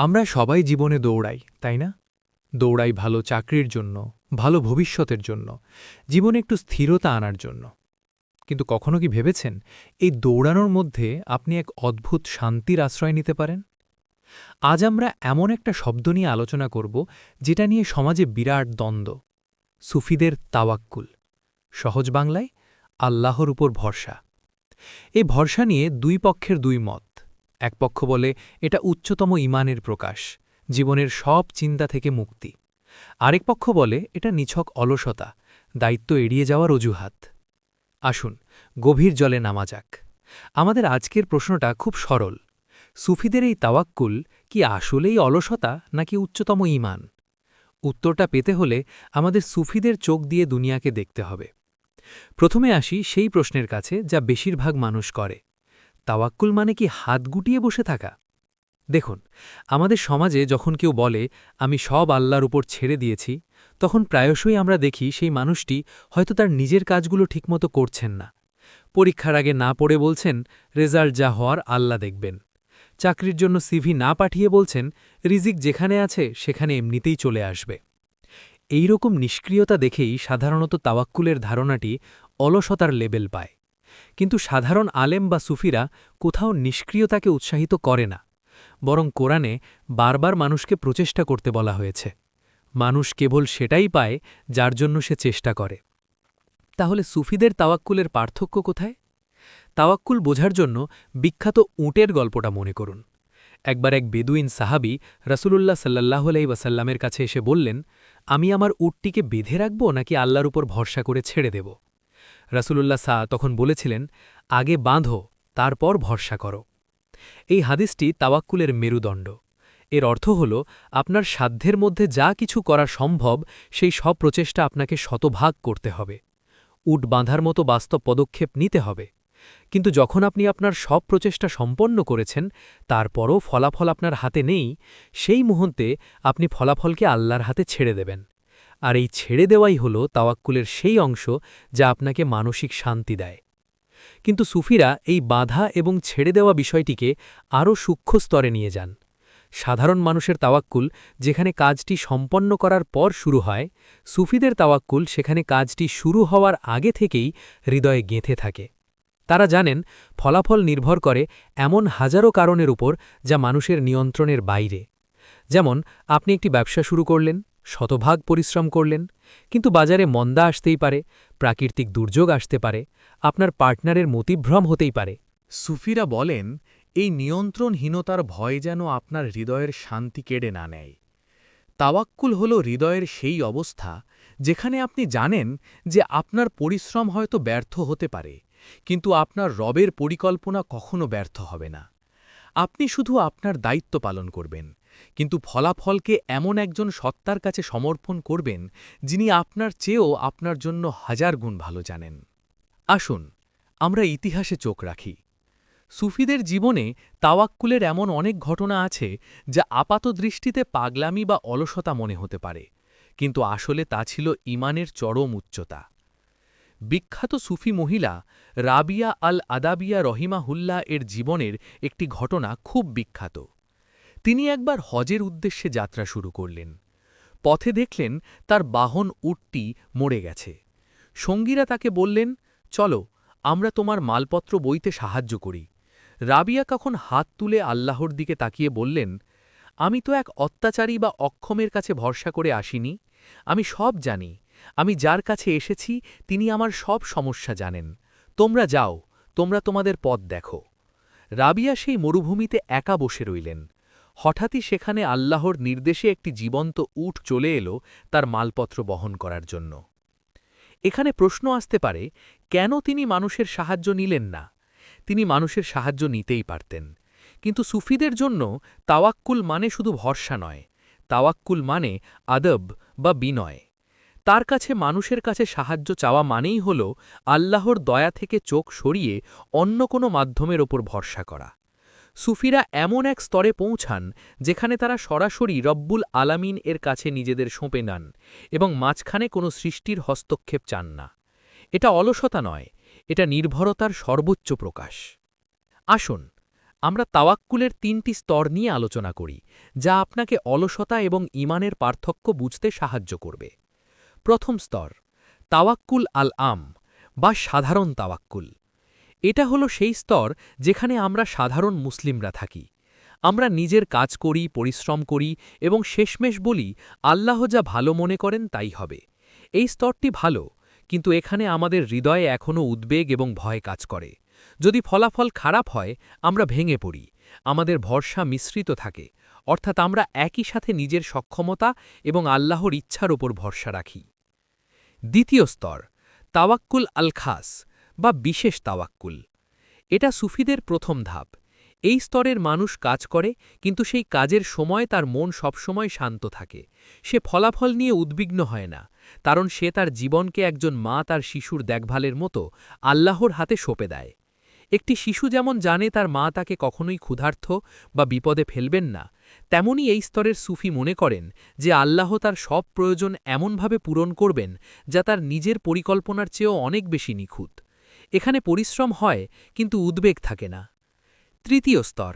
আমরা সবাই জীবনে দৌড়াই, তাই না? দৌড়াই ভালো চাকরির জন্য, ভালো ভবিষ্যতের জন্য, জীবনে একটু স্থিরতা আনার জন্য। কিন্তু কখনো কি ভেবেছেন, এই দৌড়ানোর মধ্যে আপনি এক অদ্ভুত শান্তির আশ্রয় নিতে পারেন? আজ আমরা এমন একটা শব্দ নিয়ে আলোচনা করব, যেটা নিয়ে সমাজে বিরাট দ্বন্দ্ব, সুফিদের তাওয়াক্কুল। সহজ বাংলায়, আল্লাহর উপর ভরসা। এই ভরসা নিয়ে দুই পক্ষের দুই মত। এক পক্ষ বলে, এটা উচ্চতম ইমানের প্রকাশ, জীবনের সব চিন্তা থেকে মুক্তি। আরেক পক্ষ বলে, এটা নিছক অলসতা, দায়িত্ব এড়িয়ে যাওয়ার অজুহাত। আসুন, গভীর জলে নামা যাক। আমাদের আজকের প্রশ্নটা খুব সরল। সুফিদের এই তাওয়াক্কুল কি আসলেই অলসতা নাকি উচ্চতম ইমান? উত্তরটা পেতে হলে আমাদের সুফিদের চোখ দিয়ে দুনিয়াকে দেখতে হবে। প্রথমে আসি সেই প্রশ্নের কাছে যা বেশিরভাগ মানুষ করে। তাওয়াক্কুল মানে কি হাত গুটিয়ে বসে থাকা? দেখুন, আমাদের সমাজে যখন কেউ বলে, আমি সব আল্লাহর উপর ছেড়ে দিয়েছি, তখন প্রায়শই আমরা দেখি সেই মানুষটি হয়তো তার নিজের কাজগুলো ঠিকমতো করছেন না। পরীক্ষার আগে না পড়ে বলছেন, রেজাল্ট যা হওয়ার আল্লাহ দেখবেন। চাকরির জন্য সিভি না পাঠিয়ে বলছেন, রিজিক যেখানে আছে, সেখানে এমনিতেই চলে আসবে। এই রকম নিষ্ক্রিয়তা দেখেই সাধারণত তাওয়াক্কুলের ধারণাটি অলসতার লেবেল পায়। কিন্তু সাধারণ আলেম বা সুফিরা কোথাও নিষ্ক্রিয়তাকে উৎসাহিত করে না, বরং কোরআনে বারবার মানুষকে প্রচেষ্টা করতে বলা হয়েছে। মানুষ কেবল সেটাই পায় যার জন্য সে চেষ্টা করে। তাহলে সুফিদের তাওয়াক্কুলের পার্থক্য কোথায়? তাওয়াক্কুল বোঝার জন্য বিখ্যাত উটের গল্পটা মনে করুন। একবার এক বেদুইন সাহাবি রাসূলুল্লাহ সাল্লাহ ওয়াসাল্লামের কাছে এসে বললেন, আমি আমার উটটিকে বেঁধে রাখব নাকি আল্লাহর উপর ভরসা করে ছেড়ে দেব? রাসূলুল্লাহ সা তখন বলেছিলেন, আগে বাঁধো, তারপর ভরসা করো। এই হাদিসটি তাওয়াক্কুলের মেরুদণ্ড। এর অর্থ হল, আপনার সাধ্যের মধ্যে যা কিছু করা সম্ভব, সেই সব প্রচেষ্টা আপনাকে শতভাগ করতে হবে। উট বাঁধার মতো বাস্তব পদক্ষেপ নিতে হবে। কিন্তু যখন আপনি আপনার সব প্রচেষ্টা সম্পন্ন করেছেন, তারপরও ফলাফল আপনার হাতে নেই, সেই মুহূর্তে আপনি ফলাফলকে আল্লাহর হাতে ছেড়ে দেবেন। আর এই ছেড়ে দেওয়াই হল তাওয়াক্কুলের সেই অংশ যা আপনাকে মানসিক শান্তি দেয়। কিন্তু সুফিরা এই বাধা এবং ছেড়ে দেওয়া বিষয়টিকে আরও সূক্ষ্ম স্তরে নিয়ে যান। সাধারণ মানুষের তাওয়াক্কুল যেখানে কাজটি সম্পন্ন করার পর শুরু হয়, সুফিদের তাওয়াক্কুল সেখানে কাজটি শুরু হওয়ার আগে থেকেই হৃদয়ে গেঁথে থাকে। তারা জানেন, ফলাফল নির্ভর করে এমন হাজারো কারণের উপর যা মানুষের নিয়ন্ত্রণের বাইরে। যেমন, আপনি একটি ব্যবসা শুরু করলেন শতভাগ পরিশ্রম করলেন, কিন্তু বাজারে মন্দা আসতেই পারে, প্রাকৃতিক দুর্যোগ আসতে পারে, আপনার পার্টনারের মতিভ্রম হতেই পারে। সুফিরা বলেন, এই নিয়ন্ত্রণহীনতার ভয় যেন আপনার হৃদয়ের শান্তি কেড়ে না নেয়। তাওয়াক্কুল হল হৃদয়ের সেই অবস্থা যেখানে আপনি জানেন যে আপনার পরিশ্রম হয়তো ব্যর্থ হতে পারে, কিন্তু আপনার রবের পরিকল্পনা কখনো ব্যর্থ হবে না। আপনি শুধু আপনার দায়িত্ব পালন করবেন, কিন্তু ফলাফলকে এমন একজন সত্তার কাছে সমর্পণ করবেন, যিনি আপনার চেয়েও আপনার জন্য হাজার গুণ ভালো জানেন। আসুন, আমরা ইতিহাসে চোখ রাখি। সুফিদের জীবনে তাওয়াক্কুলের এমন অনেক ঘটনা আছে, যা আপাত দৃষ্টিতে পাগলামি বা অলসতা মনে হতে পারে, কিন্তু আসলে তা ছিল ইমানের চরম উচ্চতা। বিখ্যাত সুফি মহিলা রাবিয়া আল আদাবিয়া রহিমাহুল্লাহ এর জীবনের একটি ঘটনা খুব বিখ্যাত। তিনি একবার হজের উদ্দেশ্যে যাত্রা শুরু করলেন। পথে দেখলেন তার বাহন উটটি মরে গেছে। সঙ্গীরা তাকে বললেন, চলো, আমরা তোমার মালপত্র বইতে সাহায্য করি। রাবিয়া কখন হাত তুলে আল্লাহর দিকে তাকিয়ে বললেন, আমি তো এক অত্যাচারী বা অক্ষমের কাছে ভরসা করে আসিনি। আমি সব জানি আমি যার কাছে এসেছি, তিনি আমার সব সমস্যা জানেন। তোমরা যাও, তোমরা তোমাদের পথ দেখো। রাবিয়া সেই মরুভূমিতে একা বসে রইলেন। হঠাৎই সেখানে আল্লাহর নির্দেশে একটি জীবন্ত উট চলে এলো তার মালপত্র বহন করার জন্য। এখানে প্রশ্ন আসতে পারে, কেন তিনি মানুষের সাহায্য নিলেন না? তিনি মানুষের সাহায্য নিতেই পারতেন। কিন্তু সুফিদের জন্য তাওয়াক্কুল মানে শুধু ভরসা নয়। তাওয়াক্কুল মানে আদব বা বিনয়। তার কাছে মানুষের কাছে সাহায্য চাওয়া মানেই হল আল্লাহর দয়া থেকে চোখ সরিয়ে অন্য কোনো মাধ্যমের ওপর ভরসা করা। সুফিরা এমন এক স্তরে পৌঁছান যেখানে তারা সরাসরি রব্বুল আলামিন এর কাছে নিজেদের সঁপে নেন এবং মাঝখানে কোনো সৃষ্টির হস্তক্ষেপ চান না। এটা অলসতা নয়, এটা নির্ভরতার সর্বোচ্চ প্রকাশ। আসুন, আমরা তাওয়াক্কুলের তিনটি স্তর নিয়ে আলোচনা করি যা আপনাকে অলসতা এবং ইমানের পার্থক্য বুঝতে সাহায্য করবে। প্রথম স্তর, তাওয়াক্কুল আল আম বা সাধারণ তাওয়াক্কুল। এটা হলো সেই স্তর যেখানে আমরা সাধারণ মুসলিমরা থাকি। আমরা নিজের কাজ করি, পরিশ্রম করি এবং শেষমেশ বলি, আল্লাহ যা ভালো মনে করেন তাই হবে। এই স্তরটি ভালো, কিন্তু এখানে আমাদের হৃদয়ে এখনও উদ্বেগ এবং ভয় কাজ করে। যদি ফলাফল খারাপ হয়, আমরা ভেঙে পড়ি। আমাদের ভরসা মিশ্রিত থাকে, অর্থাৎ আমরা একই সাথে নিজের সক্ষমতা এবং আল্লাহর ইচ্ছার ওপর ভরসা রাখি। দ্বিতীয় স্তর, তাওয়াক্কুল আল খাস বা বিশেষ তাওয়াক্কুল। এটা সুফিদের প্রথম ধাপ। এই স্তরের মানুষ কাজ করে, কিন্তু সেই কাজের সময় তার মন সবসময় শান্ত থাকে। সে ফলাফল নিয়ে উদ্বিগ্ন হয় না, কারণ সে তার জীবনকে একজন মা তার শিশুর দেখভালের মতো আল্লাহর হাতে সঁপে দেয়। একটি শিশু যেমন জানে তার মা তাকে কখনোই ক্ষুধার্থ বা বিপদে ফেলবেন না, তেমনি এই স্তরের সুফি মনে করেন যে আল্লাহ তার সব প্রয়োজন এমনভাবে পূরণ করবেন যা তার নিজের পরিকল্পনার চেয়েও অনেক বেশি নিখুঁত। এখানে পরিশ্রম হয়, কিন্তু উদ্বেগ থাকে না। তৃতীয় স্তর,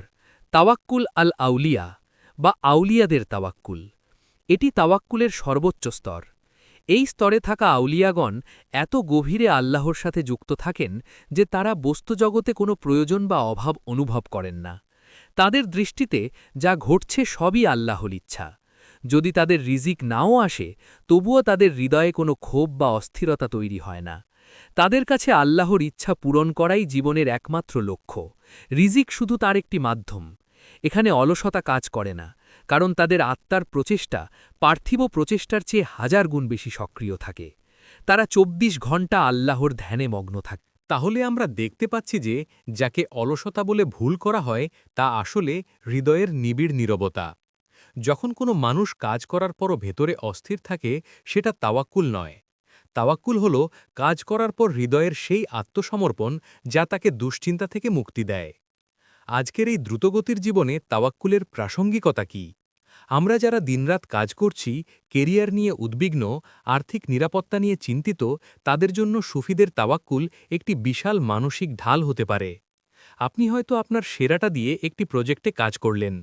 তাওয়াক্কুল আল আউলিয়া বা আউলিয়াদের তাওয়াক্কুল। এটি তাওয়াক্কুলের সর্বোচ্চ স্তর। এই স্তরে থাকা আউলিয়াগণ এত গভীরে আল্লাহর সাথে যুক্ত থাকেন যে তারা বস্তুজগতে কোনো প্রয়োজন বা অভাব অনুভব করেন না। তাদের দৃষ্টিতে যা ঘটছে সবই আল্লাহর ইচ্ছা। যদি তাদের রিজিক নাও আসে, তবুও তাদের হৃদয়ে কোনো ক্ষোভ বা অস্থিরতা তৈরি হয় না। তাদের কাছে আল্লাহর ইচ্ছা পূরণ করাই জীবনের একমাত্র লক্ষ্য। রিজিক শুধু তার একটি মাধ্যম। এখানে অলসতা কাজ করে না। কারণ তাদের আত্মার প্রচেষ্টা পার্থিব প্রচেষ্টার চেয়ে হাজার গুণ বেশি সক্রিয় থাকে। তারা ২৪ ঘণ্টা আল্লাহর ধ্যানে মগ্ন থাকে। তাহলে আমরা দেখতে পাচ্ছি যে, যাকে অলসতা বলে ভুল করা হয়, তা আসলে হৃদয়ের নিবিড় নীরবতা। যখন কোনো মানুষ কাজ করার পরও ভেতরে অস্থির থাকে, সেটা তাওয়াক্কুল নয়। তাওয়াক্কুল হল কাজ করার পর হৃদয়ের সেই আত্মসমর্পণ যা তাকে দুশ্চিন্তা থেকে মুক্তি দেয়। আজকের এই দ্রুতগতির জীবনে তাওয়াক্কুলের প্রাসঙ্গিকতা কি? আমরা যারা দিনরাত কাজ করছি, কেরিয়ার নিয়ে উদ্বিগ্ন, আর্থিক নিরাপত্তা নিয়ে চিন্তিত, তাদের জন্য সুফিদের তাওয়াক্কুল একটি বিশাল মানসিক ঢাল হতে পারে। আপনি হয়তো আপনার সেরাটা দিয়ে একটি প্রজেক্টে কাজ করলেন,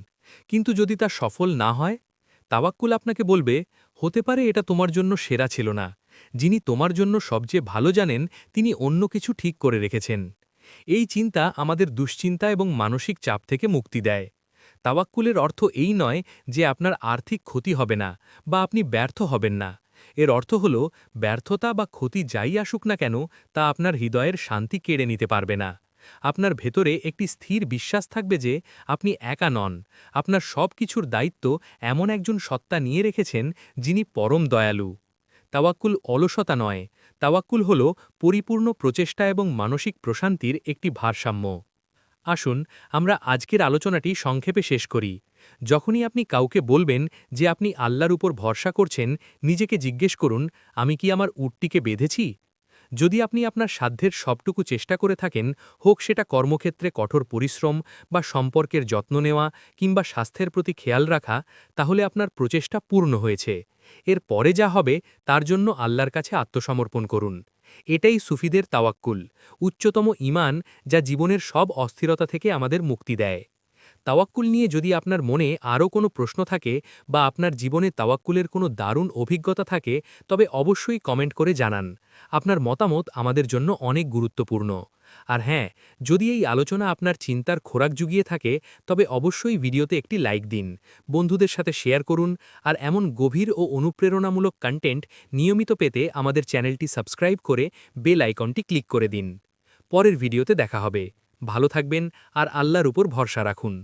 কিন্তু যদি তা সফল না হয়, তাওয়াক্কুল আপনাকে বলবে, হতে পারে এটা তোমার জন্য সেরা ছিল না। যিনি তোমার জন্য সবচেয়ে ভালো জানেন, তিনি অন্য কিছু ঠিক করে রেখেছেন। এই চিন্তা আমাদের দুশ্চিন্তা এবং মানসিক চাপ থেকে মুক্তি দেয়। তাওয়াক্কুলের অর্থ এই নয় যে আপনার আর্থিক ক্ষতি হবে না বা আপনি ব্যর্থ হবেন না। এর অর্থ হল, ব্যর্থতা বা ক্ষতি যাই আসুক না কেন, তা আপনার হৃদয়ের শান্তি কেড়ে নিতে পারবে না। আপনার ভেতরে একটি স্থির বিশ্বাস থাকবে যে, আপনি একা নন। আপনার সব কিছুর দায়িত্ব এমন একজন সত্তা নিয়ে রেখেছেন যিনি পরম দয়ালু। তাওয়াক্কুল অলসতা নয় তাওয়াক্কুল হল পরিপূর্ণ প্রচেষ্টা এবং মানসিক প্রশান্তির একটি ভারসাম্য। আসুন, আমরা আজকের আলোচনাটি সংক্ষেপে শেষ করি। যখনই আপনি কাউকে বলবেন যে আপনি আল্লাহর উপর ভরসা করছেন, নিজেকে জিজ্ঞেস করুন, আমি কি আমার উটটিকে বেঁধেছি? যদি আপনি আপনার সাধ্যের সবটুকু চেষ্টা করে থাকেন, হোক সেটা কর্মক্ষেত্রে কঠোর পরিশ্রম বা সম্পর্কের যত্ন নেওয়া কিংবা স্বাস্থ্যের প্রতি খেয়াল রাখা, তাহলে আপনার প্রচেষ্টা পূর্ণ হয়েছে। এর পরে যা হবে, তার জন্য আল্লাহর কাছে আত্মসমর্পণ করুন। এটাই সুফিদের তাওয়াক্কুল, উচ্চতম ইমান যা জীবনের সব অস্থিরতা থেকে আমাদের মুক্তি দেয়। তাওয়াক্কুল নিয়ে যদি আপনার মনে আরও কোনো প্রশ্ন থাকে বা আপনার জীবনে তাওয়াক্কুলের কোনো দারুণ অভিজ্ঞতা থাকে, তবে অবশ্যই কমেন্ট করে জানান। আপনার মতামত আমাদের জন্য অনেক গুরুত্বপূর্ণ। আর হ্যাঁ যদি এই আলোচনা আপনার চিন্তার খোরাক জুগিয়ে থাকে, তবে অবশ্যই ভিডিওতে একটি লাইক দিন, বন্ধুদের সাথে শেয়ার করুন, আর এমন গভীর ও অনুপ্রেরণামূলক কন্টেন্ট নিয়মিত পেতে আমাদের চ্যানেলটি সাবস্ক্রাইব করে বেল আইকনটি ক্লিক করে দিন। পরের ভিডিওতে দেখা হবে। ভালো থাকবেন, আর আল্লাহর উপর ভরসা রাখুন।